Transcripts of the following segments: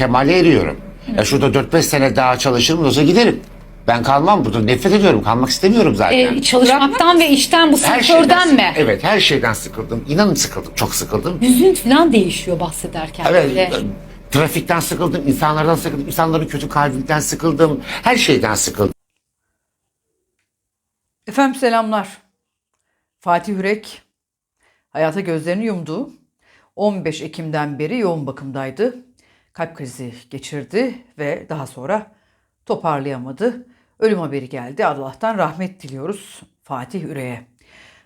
kemale eriyorum. Ya şurada 4-5 sene daha çalışırım yoksa giderim. Ben kalmam burada. Nefret ediyorum. Kalmak istemiyorum zaten. E, çalışmaktan ve işten bu her sektörden şeyden, mi? Evet her şeyden sıkıldım. İnanın sıkıldım. Çok sıkıldım. Yüzün falan değişiyor bahsederken. Evet. böyle. Trafikten sıkıldım, insanlardan sıkıldım, insanların kötü kalbinden sıkıldım, her şeyden sıkıldım. Efendim selamlar. Fatih Yürek hayata gözlerini yumdu. 15 Ekim'den beri yoğun bakımdaydı. Kalp krizi geçirdi ve daha sonra toparlayamadı. Ölüm haberi geldi. Allah'tan rahmet diliyoruz Fatih Yürek'e.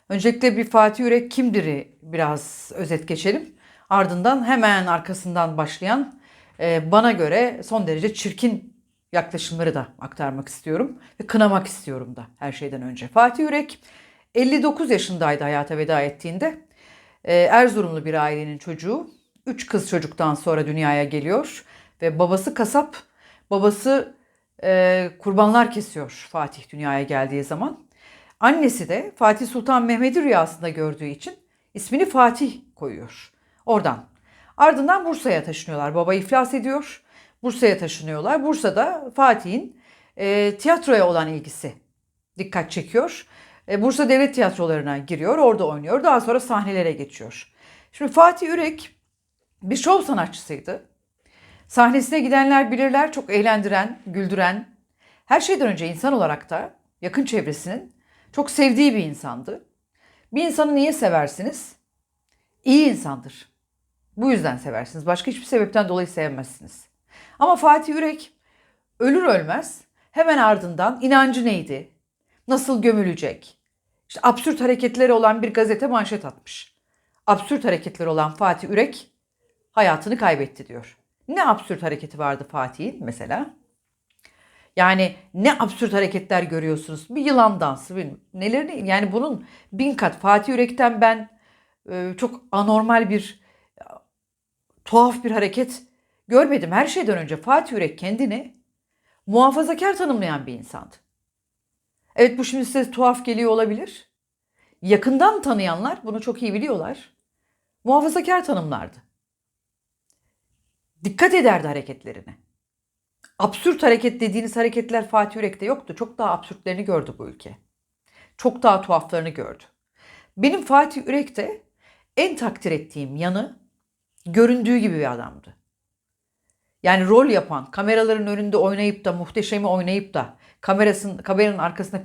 Öncelikle bir Fatih Yürek kimdir'i biraz özet geçelim. Ardından hemen arkasından başlayan e, bana göre son derece çirkin yaklaşımları da aktarmak istiyorum ve kınamak istiyorum da her şeyden önce. Fatih Yürek 59 yaşındaydı hayata veda ettiğinde. Ee, Erzurumlu bir ailenin çocuğu. Üç kız çocuktan sonra dünyaya geliyor ve babası kasap, babası e, kurbanlar kesiyor Fatih dünyaya geldiği zaman. Annesi de Fatih Sultan Mehmet'i rüyasında gördüğü için ismini Fatih koyuyor. Oradan. Ardından Bursa'ya taşınıyorlar. Baba iflas ediyor. Bursa'ya taşınıyorlar. Bursa'da Fatih'in e, tiyatroya olan ilgisi dikkat çekiyor. E, Bursa Devlet Tiyatrolarına giriyor. Orada oynuyor. Daha sonra sahnelere geçiyor. Şimdi Fatih Ürek bir şov sanatçısıydı. Sahnesine gidenler bilirler çok eğlendiren, güldüren, her şeyden önce insan olarak da yakın çevresinin çok sevdiği bir insandı. Bir insanı niye seversiniz? İyi insandır. Bu yüzden seversiniz. Başka hiçbir sebepten dolayı sevmezsiniz. Ama Fatih Ürek ölür ölmez hemen ardından inancı neydi? Nasıl gömülecek? İşte absürt hareketleri olan bir gazete manşet atmış. Absürt hareketleri olan Fatih Ürek hayatını kaybetti diyor. Ne absürt hareketi vardı Fatih'in mesela? Yani ne absürt hareketler görüyorsunuz. Bir yılan dansı, bir nelerini yani bunun bin kat Fatih Yürek'ten ben e, çok anormal bir tuhaf bir hareket görmedim. Her şeyden önce Fatih Yürek kendini muhafazakar tanımlayan bir insandı. Evet bu şimdi size tuhaf geliyor olabilir. Yakından tanıyanlar bunu çok iyi biliyorlar. Muhafazakar tanımlardı. Dikkat ederdi hareketlerine. Absürt hareket dediğiniz hareketler Fatih Yürek'te yoktu. Çok daha absürtlerini gördü bu ülke. Çok daha tuhaflarını gördü. Benim Fatih Yürek'te en takdir ettiğim yanı göründüğü gibi bir adamdı. Yani rol yapan, kameraların önünde oynayıp da muhteşemi oynayıp da kamerasının kameranın arkasında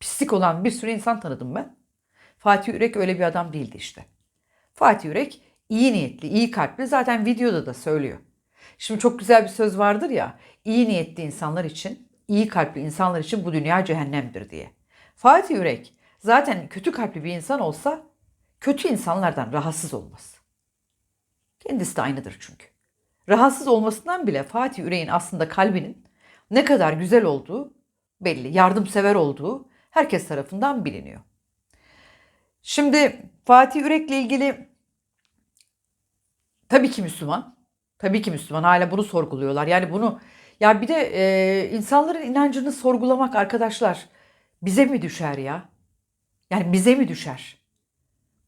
pislik olan bir sürü insan tanıdım ben. Fatih Yürek öyle bir adam değildi işte. Fatih Yürek iyi niyetli, iyi kalpli zaten videoda da söylüyor. Şimdi çok güzel bir söz vardır ya, iyi niyetli insanlar için, iyi kalpli insanlar için bu dünya cehennemdir diye. Fatih Yürek zaten kötü kalpli bir insan olsa kötü insanlardan rahatsız olmaz. Kendisi de aynıdır çünkü. Rahatsız olmasından bile Fatih Yürek'in aslında kalbinin ne kadar güzel olduğu belli, yardımsever olduğu herkes tarafından biliniyor. Şimdi Fatih Yürek'le ilgili tabii ki Müslüman. Tabii ki Müslüman. Hala bunu sorguluyorlar. Yani bunu ya bir de e, insanların inancını sorgulamak arkadaşlar bize mi düşer ya? Yani bize mi düşer?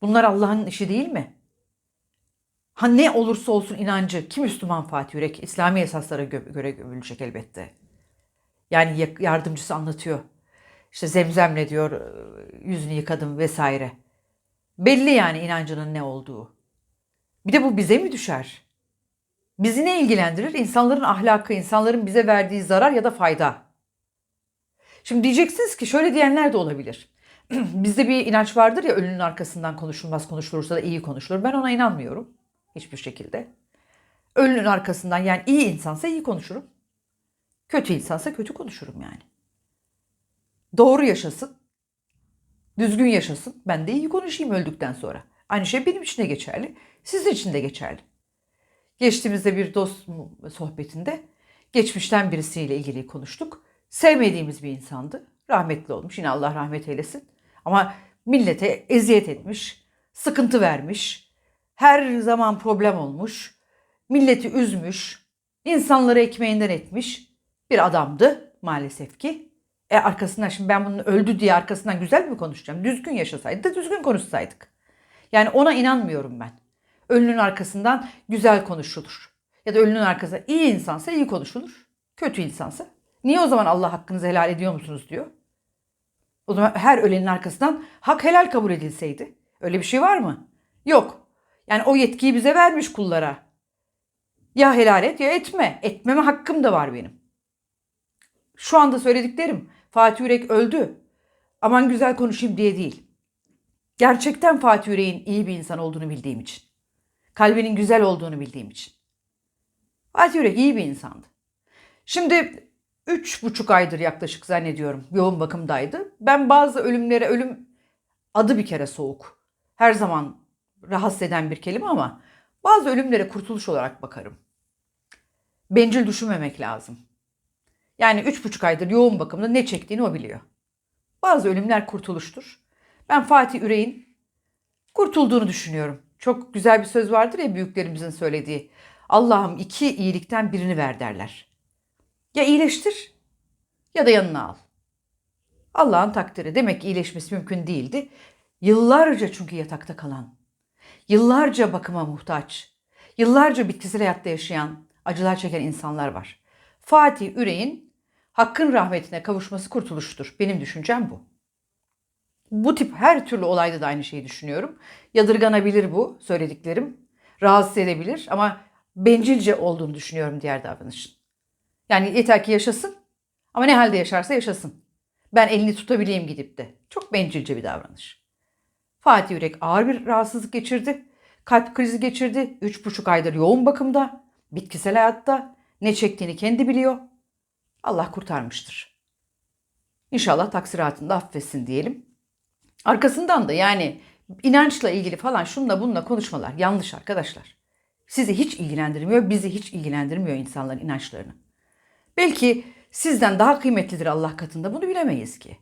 Bunlar Allah'ın işi değil mi? Ha ne olursa olsun inancı ki Müslüman Fatih Yürek İslami esaslara gö- göre gömülecek elbette. Yani yardımcısı anlatıyor. İşte zemzemle diyor e, yüzünü yıkadım vesaire. Belli yani inancının ne olduğu. Bir de bu bize mi düşer? Bizi ne ilgilendirir? İnsanların ahlakı, insanların bize verdiği zarar ya da fayda. Şimdi diyeceksiniz ki şöyle diyenler de olabilir. Bizde bir inanç vardır ya ölünün arkasından konuşulmaz konuşulursa da iyi konuşulur. Ben ona inanmıyorum hiçbir şekilde. Ölünün arkasından yani iyi insansa iyi konuşurum. Kötü insansa kötü konuşurum yani. Doğru yaşasın. Düzgün yaşasın. Ben de iyi konuşayım öldükten sonra. Aynı şey benim için de geçerli. Sizin için de geçerli. Geçtiğimizde bir dost sohbetinde geçmişten birisiyle ilgili konuştuk. Sevmediğimiz bir insandı. Rahmetli olmuş. Yine Allah rahmet eylesin. Ama millete eziyet etmiş, sıkıntı vermiş, her zaman problem olmuş, milleti üzmüş, insanları ekmeğinden etmiş bir adamdı maalesef ki. E arkasından şimdi ben bunun öldü diye arkasından güzel mi konuşacağım? Düzgün yaşasaydı da düzgün konuşsaydık. Yani ona inanmıyorum ben. Ölünün arkasından güzel konuşulur. Ya da ölünün arkasında iyi insansa iyi konuşulur. Kötü insansa. Niye o zaman Allah hakkınızı helal ediyor musunuz diyor. O zaman her ölenin arkasından hak helal kabul edilseydi. Öyle bir şey var mı? Yok. Yani o yetkiyi bize vermiş kullara. Ya helal et ya etme. Etmeme hakkım da var benim. Şu anda söylediklerim Fatih Yürek öldü. Aman güzel konuşayım diye değil. Gerçekten Fatih Yürek'in iyi bir insan olduğunu bildiğim için. Kalbinin güzel olduğunu bildiğim için. Fatih Yürek iyi bir insandı. Şimdi üç buçuk aydır yaklaşık zannediyorum yoğun bakımdaydı. Ben bazı ölümlere ölüm adı bir kere soğuk. Her zaman rahatsız eden bir kelime ama bazı ölümlere kurtuluş olarak bakarım. Bencil düşünmemek lazım. Yani üç buçuk aydır yoğun bakımda ne çektiğini o biliyor. Bazı ölümler kurtuluştur. Ben Fatih Üreğin kurtulduğunu düşünüyorum. Çok güzel bir söz vardır ya büyüklerimizin söylediği. Allah'ım iki iyilikten birini ver derler. Ya iyileştir ya da yanına al. Allah'ın takdiri. Demek ki iyileşmesi mümkün değildi. Yıllarca çünkü yatakta kalan, yıllarca bakıma muhtaç, yıllarca bitkisel hayatta yaşayan, acılar çeken insanlar var. Fatih Üreğin hakkın rahmetine kavuşması kurtuluştur. Benim düşüncem bu. Bu tip her türlü olayda da aynı şeyi düşünüyorum. Yadırganabilir bu söylediklerim. Rahatsız edebilir ama bencilce olduğunu düşünüyorum diğer davranışın. Yani yeter ki yaşasın ama ne halde yaşarsa yaşasın. Ben elini tutabileyim gidip de. Çok bencilce bir davranış. Fatih Yürek ağır bir rahatsızlık geçirdi. Kalp krizi geçirdi. Üç buçuk aydır yoğun bakımda. Bitkisel hayatta. Ne çektiğini kendi biliyor. Allah kurtarmıştır. İnşallah taksiratında affetsin diyelim. Arkasından da yani inançla ilgili falan şunla bununla konuşmalar yanlış arkadaşlar. Sizi hiç ilgilendirmiyor, bizi hiç ilgilendirmiyor insanların inançlarını. Belki sizden daha kıymetlidir Allah katında bunu bilemeyiz ki.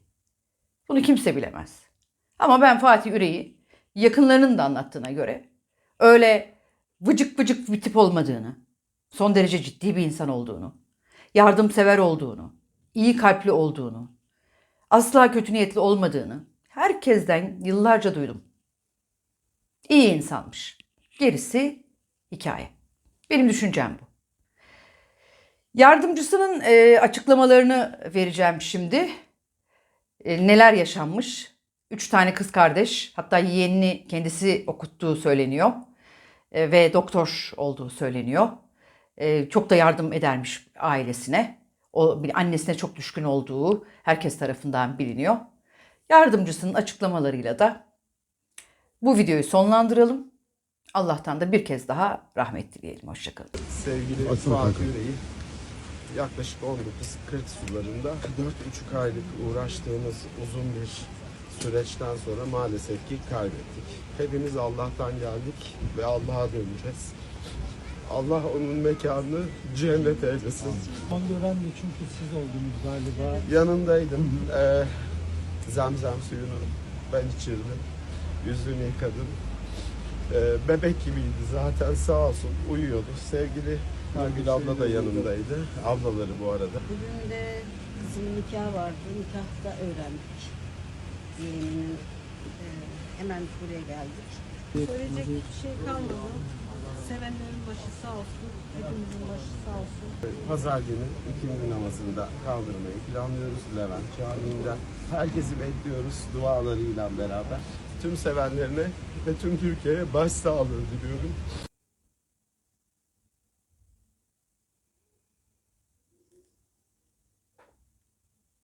Bunu kimse bilemez. Ama ben Fatih Üreyi yakınlarının da anlattığına göre öyle vıcık vıcık bir tip olmadığını, son derece ciddi bir insan olduğunu, yardımsever olduğunu, iyi kalpli olduğunu, asla kötü niyetli olmadığını herkesten yıllarca duydum. İyi insanmış. Gerisi hikaye. Benim düşüncem bu. Yardımcısının e, açıklamalarını vereceğim şimdi. E, neler yaşanmış? Üç tane kız kardeş, hatta yeğenini kendisi okuttuğu söyleniyor. E, ve doktor olduğu söyleniyor. E, çok da yardım edermiş ailesine. O annesine çok düşkün olduğu herkes tarafından biliniyor. Yardımcısının açıklamalarıyla da bu videoyu sonlandıralım. Allah'tan da bir kez daha rahmet dileyelim. Hoşçakalın. sevgili Açın Fatih bakalım. Yüreği yaklaşık 19 40 sularında 4,5 aylık uğraştığımız uzun bir süreçten sonra maalesef ki kaybettik. Hepimiz Allah'tan geldik ve Allah'a döneceğiz. Allah onun mekanını cennet eylesin. Son gören de çünkü siz oldunuz galiba. Yanındaydım. Ee, zemzem suyunu ben içirdim. Yüzünü yıkadım. Ee, bebek gibiydi zaten sağ olsun uyuyordu. Sevgili Nurgül abla da yanımdaydı. Ablaları bu arada. Bugün de kızımın nikahı vardı. Nikahta öğrendik. Yeğenimin e, hemen buraya geldik. Söyleyecek hiçbir şey kalmadı. Sevenlerin başı sağ olsun. Hepimizin başı sağ olsun. Pazar günü ikindi namazında kaldırmayı planlıyoruz Levent Camii'nden. Herkesi bekliyoruz dualarıyla beraber. Tüm sevenlerine ve tüm Türkiye'ye başsağlığı diliyorum.